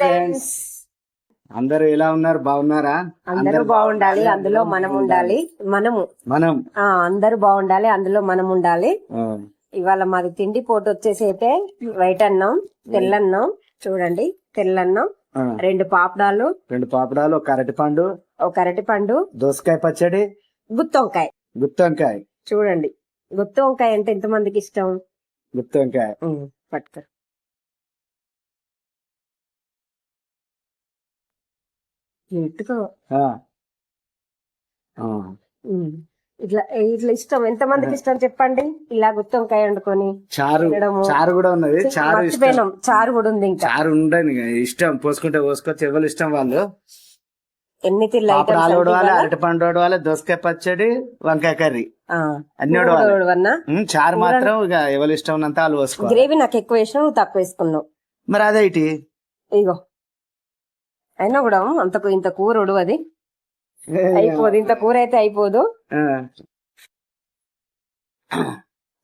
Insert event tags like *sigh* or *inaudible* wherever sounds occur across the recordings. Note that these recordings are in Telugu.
ఫ్రెండ్స్ అందరూ ఎలా ఉన్నారు? బాగున్నారా? అందరూ బాగుండాలి అందులో మనం ఉండాలి. మనము. మనం. ఆ అందరూ బాగుండాలి అందులో మనం ఉండాలి. ఇవాళ మాది తిండి పోటు వచ్చేసి అయితే వైట్ అన్నం తెల్లన్నం చూడండి తెల్లన్నం రెండు పాపడాలు. రెండు పాపడాలు ఒక అరటి పండు ఒక అరటి పండు దోసకాయ పచ్చడి గుత్తి వంకాయ గుత్తి వంకాయ చూడండి గుత్తి వంకాయ అంటే ఎంతమందికి ఇష్టం? గుత్తి వంకాయ ఉమ్, పట్టుకో. ఇట్లా ఇట్లా ఇష్టం? ఎంతమందికి ఇష్టం చెప్పండి? ఇలా గుత్తి వంకాయ వండుకొని చారు. చారు కూడా ఉన్నది. చారు ఇష్టం. చారు కూడా ఉంది ఇంకా. చారు ఉండని ఇష్టం. పోసుకుంటే పోసుకోవచ్చు. ఎవరు ఇష్టం వాళ్ళు? ఎన్ని పాపడాలు ఉడవాలి అరటి పండు ఉడవాలి దోసకాయ పచ్చడి వంకాయ కర్రీ. అన్ని ఉడవాలి చారు మాత్రం ఇక ఎవరు ఇష్టం ఉన్నంత వాళ్ళు పోసుకోవాలి. గ్రేవీ నాకు ఎక్కువ నువ్వు తక్కువ వేసుకున్నావు. మరి అదే ఇటీ ఇగో. అయినా కూడా అంతకు ఇంత కూర ఉడవది అయిపోదు ఇంత కూర అయితే అయిపోదు.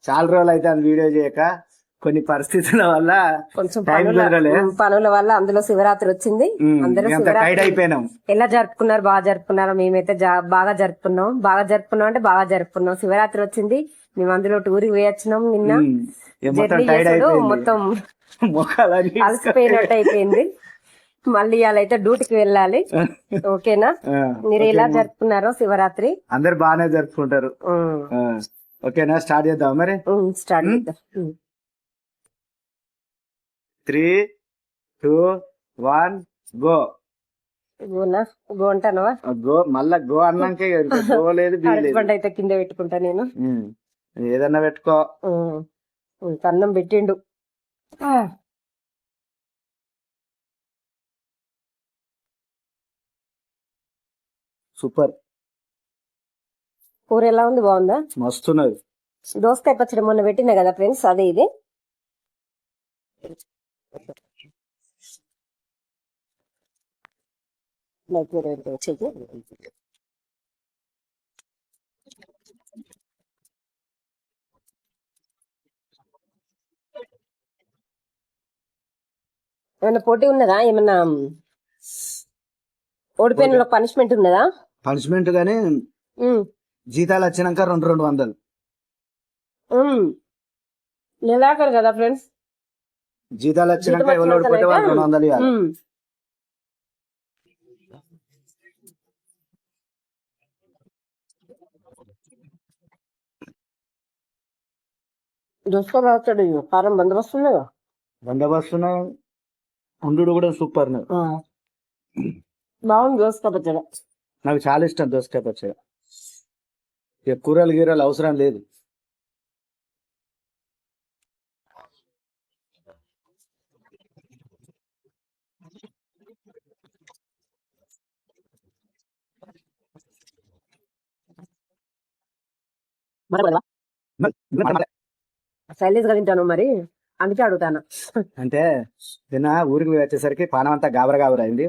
చాలా రోజులు అయితే వీడియో చేయక కొన్ని పరిస్థితుల వల్ల కొంచెం పనుల వల్ల అందులో శివరాత్రి వచ్చింది. అందరూ అయిపోయినాం. ఎలా జరుపుకున్నారు? బాగా జరుపుకున్నారు? మేమైతే బాగా జరుపుకున్నాం. బాగా జరుపుకున్నాం అంటే బాగా జరుపుకున్నాం. శివరాత్రి వచ్చింది. మేము అందులో టూర్కి పోయి వచ్చినాం నిన్న మొత్తం అలసిపోయినట్టు అయిపోయింది. మళ్ళీ ఇవాళ అయితే డ్యూటీకి వెళ్ళాలి. *laughs* ఓకేనా? మీరు ఎలా జరుపుకున్నారో శివరాత్రి? అందరు బాగానే జరుపుకుంటారు. ఓకేనా? స్టార్ట్ చేద్దాం మరి? స్టార్ట్ చేద్దాం. Three two one go. Gonna? Go అంటానవా? గో మళ్ళా గో అన్నాక గో లేదు అయితే కింద పెట్టుకుంటా నేను. ఏదన్నా పెట్టుకో. అన్నం పెట్టిండు. సూపర్. కూర ఎలా ఉంది? బాగుందా? మస్తున్నది. దోసకాయ పచ్చడి మొన్న పెట్టినా కదా ఫ్రెండ్స్ అదే ఇది. ఏమన్నా పోటీ ఉన్నదా? ఏమన్నా ఓడిపోయిన పనిష్మెంట్ ఉన్నదా? పనిష్మెంట్ గానీ జీతాలు వచ్చినాక రెండు రెండు వందలు. నెలాఖరు కదా ఫ్రెండ్స్? జీతాలు వచ్చినాక ఎవరు ఓడిపోతే వాళ్ళు రెండు వందలు ఇవ్వాలి. దోసుకో రావచ్చాడు కారం బందోబస్తు బందోబస్తు ఉండు కూడా సూపర్ బాగుంది దోసుకో పచ్చడి నాకు చాలా ఇష్టం దోసకాయ పచ్చడి. ఇక కూరలు గీరలు అవసరం లేదు. సైలేజ్గా తింటాను మరి? అందుకే అడుగుతాను. అంటే నిన్న ఊరికి పోయి వచ్చేసరికి పానం అంతా గాబర గాబర అయింది?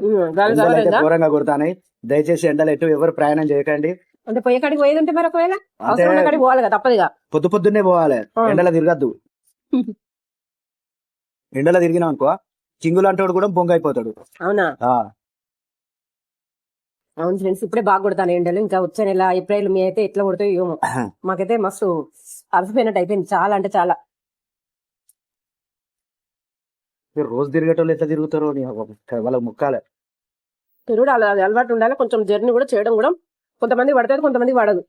ఘోరంగా కొడతాయి దయచేసి ఎండలు ఎటు ఎవరు ప్రయాణం చేయకండి. అంటే పొయ్యి కాడికి పోయేది ఉంటే మరి ఒకవేళ పోవాలి కదా తప్పదుగా. పొద్దు పొద్దున్నే పోవాలి. ఎండలో తిరగద్దు. ఎండలో తిరిగినాం అనుకో చింగులు అంటాడు కూడా బొంగ అయిపోతాడు. అవునా? అవును ఫ్రెండ్స్ ఇప్పుడే బాగా కొడతాను ఎండలు. ఇంకా వచ్చే నెల ఏప్రిల్ మే అయితే ఎట్లా కొడతాయో ఏమో. మాకైతే మస్తు అలసిపోయినట్టు అయిపోయింది. చాలా అంటే చాలా. మీరు రోజు తిరిగేటోళ్ళు ఎట్లా తిరుగుతారో నీ అవ్వ, వాళ్ళకి ముక్కాలే తిరుగుడు అలా అది అలవాటు ఉండాలి. కొంచెం జర్నీ కూడా చేయడం కూడా కొంతమంది పడుతుంది కొంతమంది పడదు.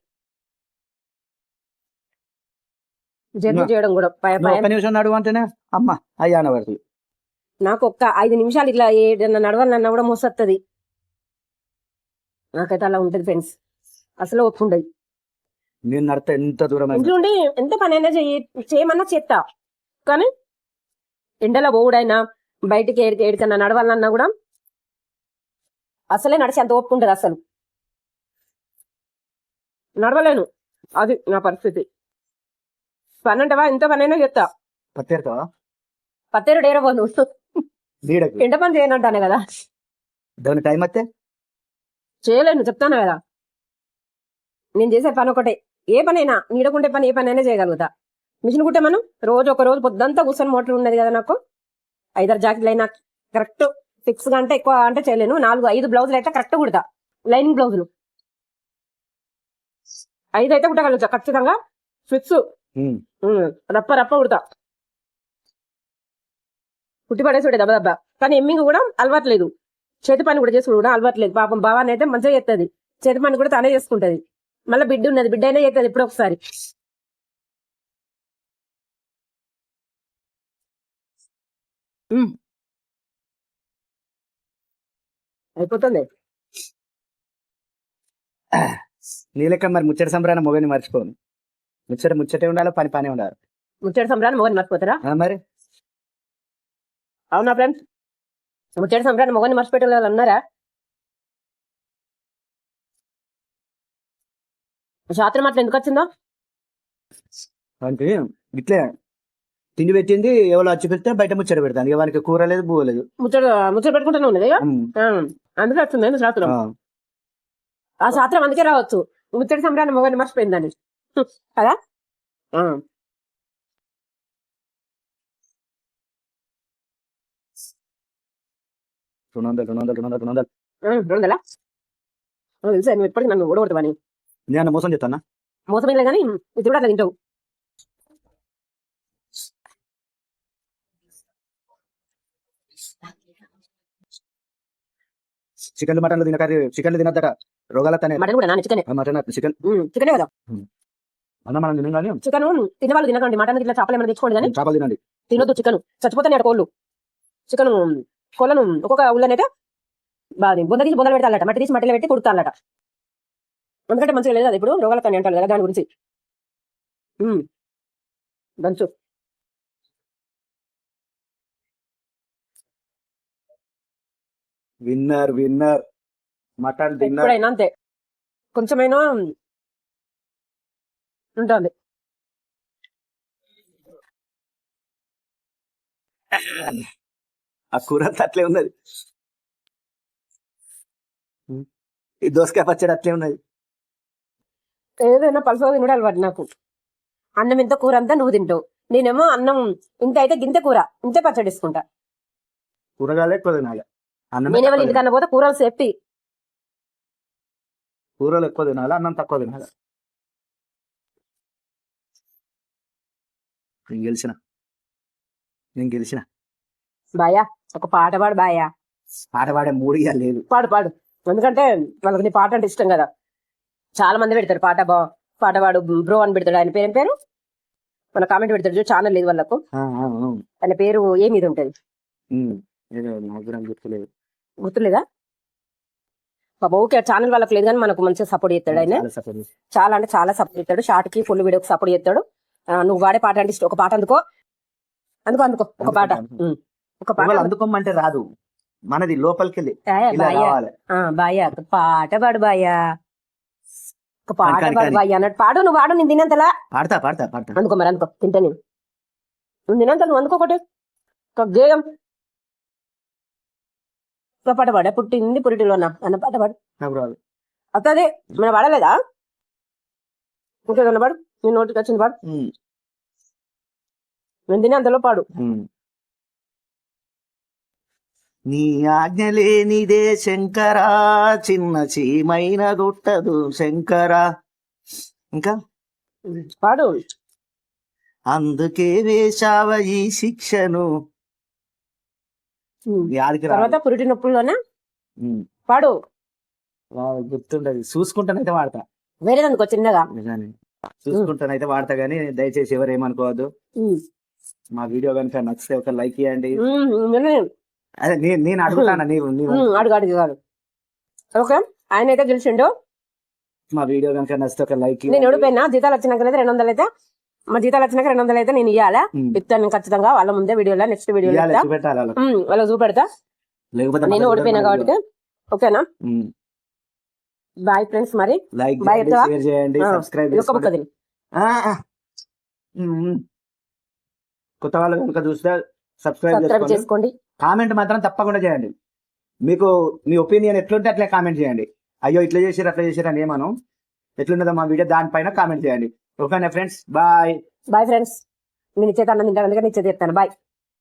జర్నీ చేయడం కూడా ఒక్క నిమిషం నడువు అంటేనే అమ్మ అయ్యా నాకు ఒక్క ఐదు నిమిషాలు ఇట్లా ఏదన్నా నడవాలన్నా కూడా మోసత్తది. నాకైతే అలా ఉంటుంది ఫ్రెండ్స్. అసలు ఒప్పుండదు. నేను నడితే ఎంత దూరం ఇంట్లో ఉండి ఎంత పని అయినా చేయమన్నా చేస్తా కానీ ఎండలో పోవుడైనా బయటికి ఏడికి ఏడికన్నా నడవాలన్నా కూడా అసలే నడిచి అంత ఒప్పుకుంటది అసలు. నడవలేను. అది నా పరిస్థితి. పని అంటవా ఎంత పని అయినా చేస్తా పత్తేరుతావా పత్తేరు డేరబోను నీడకి? ఎండ పని చేయనంటానే కదా. దాని టైం వస్తే చేయలేను చెప్తాను కదా. నేను చేసే పని ఒకటే. ఏ పనైనా నీడకుంటే పని ఏ పని అయినా చేయగలుగుతా. మిషన్ కుట్టే మనం? రోజు ఒక రోజు పొద్దంతా కూర్చొని మోటార్ ఉన్నది కదా నాకు. ఐదారు జాకెట్లు అయినా కరెక్ట్ ఫిక్స్గా అంటే ఎక్కువ అంటే చేయలేను. నాలుగు ఐదు బ్లౌజులు అయితే కరెక్ట్ కుడతా. లైనింగ్ బ్లౌజులు. ఐదు అయితే కుట్టగలుగుతా ఖచ్చితంగా. ఫిక్స్. ఉమ్. రప్ప రప్ప కుడతా. కుట్టి పడేసి దెబ్బ దెబ్బ. కానీ ఎమ్మింగ్ కూడా అలవాట్లేదు. చేతి పని కూడా చేసుకుని కూడా అలవాట్లేదు. పాపం భావాన్ని అయితే మంచిగా చేస్తుంది చేతి పని కూడా తానే చేసుకుంటది. మళ్ళీ బిడ్డ ఉన్నది. బిడ్డ అయినా చేస్తుంది ఎప్పుడో ఒకసారి. అయిపోతుంది నీ లెక్క మరి ముచ్చట సంబరాన్ని మొగని మర్చిపోను. ముచ్చట ముచ్చటే ఉండాలి పని పని ఉండాలి? ముచ్చట సంబరాన్ని మొగని మర్చిపోతారా? ఆ మరి? అవునా ఫ్రెండ్స్? ముచ్చట సంబరాన్ని మొగని మర్చిపెట్టే వాళ్ళు అన్నారా శాస్త్రం అట్లా ఎందుకు వచ్చిందో? అంటే ఇట్లే తిండి పెట్టింది ఎవరో వచ్చి పెడితే బయట ముచ్చట పెడతాను. వానికి కూర లేదు బువ్వ లేదు. ముచ్చట ముచ్చట పెట్టుకుంటూనే ఉన్నది అందుకే వచ్చింది శాస్త్రం ఆ. శాస్త్రం అందుకే రావచ్చు. ముచ్చటి సంబరాన్ని మొగని మర్చిపోయిందని కదా. రెండు వందలు రెండు వందలు రెండు వందలు రెండు వందలు. ఆ, రెండులా తెలుసా నువ్వు ఎప్పటికీ నన్ను ఓడగొడతావని. నేను మోసం చెప్తానా మోసమే కానీ ఇది కూడా అట్లా తింటావు. మటన్లు తిన చికెన్లు తినద్దట. మటన్ కూడా నాన్న చికెన్. Mutton chicken. చికెనే కదా. అన్న మనం తినం కానీ. చికెన్ తినే వాళ్ళు తినకండి. మటన్ ఇట్లా చేపలు ఏమైనా తెచ్చుకోండి కానీ. చేపలు తినండి. తినొద్దు చికెన్. చచ్చిపోతాయి అక్కడ కోళ్ళు. చికెన్ కోళ్ళను ఒక్కొక్క ఊళ్ళనైతే బాగా బొంద తీసి బొందలు పెడతాలట మట్టి తీసి మట్టిలో పెట్టి కుడతాలట ఎందుకంటే మంచిగా లేదు అది ఇప్పుడు. రోగాల కానీ అంటారు కదా దాని గురించి. దంచు. Winner winner. Mutton dinner. ఎప్పుడైనా అంతే. కొంచెమైనా ఉంటుంది. ఆ కూర అంతా అట్లే ఉన్నది. ఈ దోసకాయ పచ్చడి అట్లే ఉన్నది. ఏదైనా పలుసగా తినడం అలవాటు నాకు. అన్నం ఇంత కూర అంతా నువ్వు తింటావు. నేనేమో అన్నం ఇంత అయితే గింత కూర ఇంతే పచ్చడి వేసుకుంటా. కూరగాయలు ఎక్కువ తినాలి. తినాలి. ఇంటికన్నా పోతే కూరలు సేఫ్టీ. కూరలు ఎక్కువ తినాలి అన్నం తక్కువ తినాలి. నేను గెలిచిన. నేను గెలిచిన. బాయా ఒక పాట పాడు బాయా. పాట పాడే మూడు ఇయ్యాలి లేదు. పాడు పాడు. ఎందుకంటే వాళ్ళకి నీ పాట అంటే ఇష్టం కదా. చాలా మంది పెడతారు పాట బా పాట పాడు బ్రో అని పెడతాడు. ఆయన పేరు ఏం పేరు? మన కామెంట్ పెడతాడు ఛానల్ లేదు వాళ్ళకు. ఆయన పేరు ఏ మీద ఉంటది. ఏదో నాకు గుర్తులేదు. గుర్తులేదా పాప ఓకే ఛానల్ వాళ్ళకి లేదు కానీ మనకు మంచిగా సపోర్ట్ చేస్తాడు ఆయన. చాలా అంటే చాలా సపోర్ట్ చేస్తాడు. షార్ట్కి ఫుల్ వీడియోకి సపోర్ట్ చేస్తాడు. నువ్వు వాడే పాట అంటే ఇష్టం. ఒక పాట అందుకో. అందుకో అందుకో. ఒక పాట. ఒక పాట అందుకోమంటే రాదు. మనది లోపలికి బాయా, పాట పాడు బాయా ఒక పాట పాడు. బాయా అన్నట్టు. పాడు నువ్వు వాడు నేను తినంతలా? పాడతా పాడతా పాడతా. అందుకో మరి అందుకో. తింటా నేను. నువ్వు తినంత నువ్వు అందుకోకటి ఒక గేయం. ఒక పాట పాడా పుట్టింది పురిటిలోన అన్న పాట పాడు. నాకు రాదు. అత్తది మన పాడలేదా? ఇంకేదన్నా పాడు నీ నోటికి వచ్చింది పాడు. నేను తినే అంతలో పాడు. నీ ఆజ్ఞ లేనిదే శంకరా చిన్న చీమైన గుట్టదు శంకరా. ఇంకా? పాడు. అందుకే వేశావ ఈ శిక్షను. తర్వాత పురిటి నొప్పుల్లోనే? వావ్, గుర్తుండదు. చూసుకుంటానైతే వాడతా. వేరేది అందుకో చిన్నగా చూసుకుంటానైతే వాడతా గానీ దయచేసి ఎవరు ఏమనుకోవద్దు. మా వీడియో కనుక నచ్చితే ఒక లైక్ ఇవ్వండి. అదే నేను అడుగుతాను? నీవు అడుగు అడుగు ఓకే? ఆయన అయితే గెలిచిండు. మా వీడియో కనుక నచ్చితే ఒక లైక్ నేను ఓడిపోయినా? జీతాలు వచ్చినాక రెండు వందలు అయితే మా జీతాలు వచ్చినాక రెండు వందలు అయితే నేను ఇవ్వాలా ఇస్తాను ఖచ్చితంగా. వాళ్ళ ముందే వీడియోలో నెక్స్ట్ వీడియోలో వాళ్ళకి. చూపెడతా. నేను ఓడిపోయినా కాబట్టి. ఓకేనా. బాయ్ ఫ్రెండ్స్ మరి. బాయ్ చేయండి సబ్స్క్రైబ్. కొత్త వాళ్ళు కనుక చూస్తే సబ్స్క్రైబ్ చేసుకోండి. కామెంట్ మాత్రం తప్పకుండా చేయండి. మీకు మీ ఒపీనియన్ ఎట్లుంటే అట్లా కామెంట్ చేయండి. అయ్యో ఇట్లా చేసారు అట్లా చేసారు అని ఏమను ఎట్లున్నదో మా వీడియో దానిపైన కామెంట్ చేయండి. ఓకేనా ఫ్రెండ్స్? బాయ్. Bye friends. నేను ఇచ్చేది అన్నం తింటాను అందుకని ఇచ్చేది చెప్తాను. బాయ్.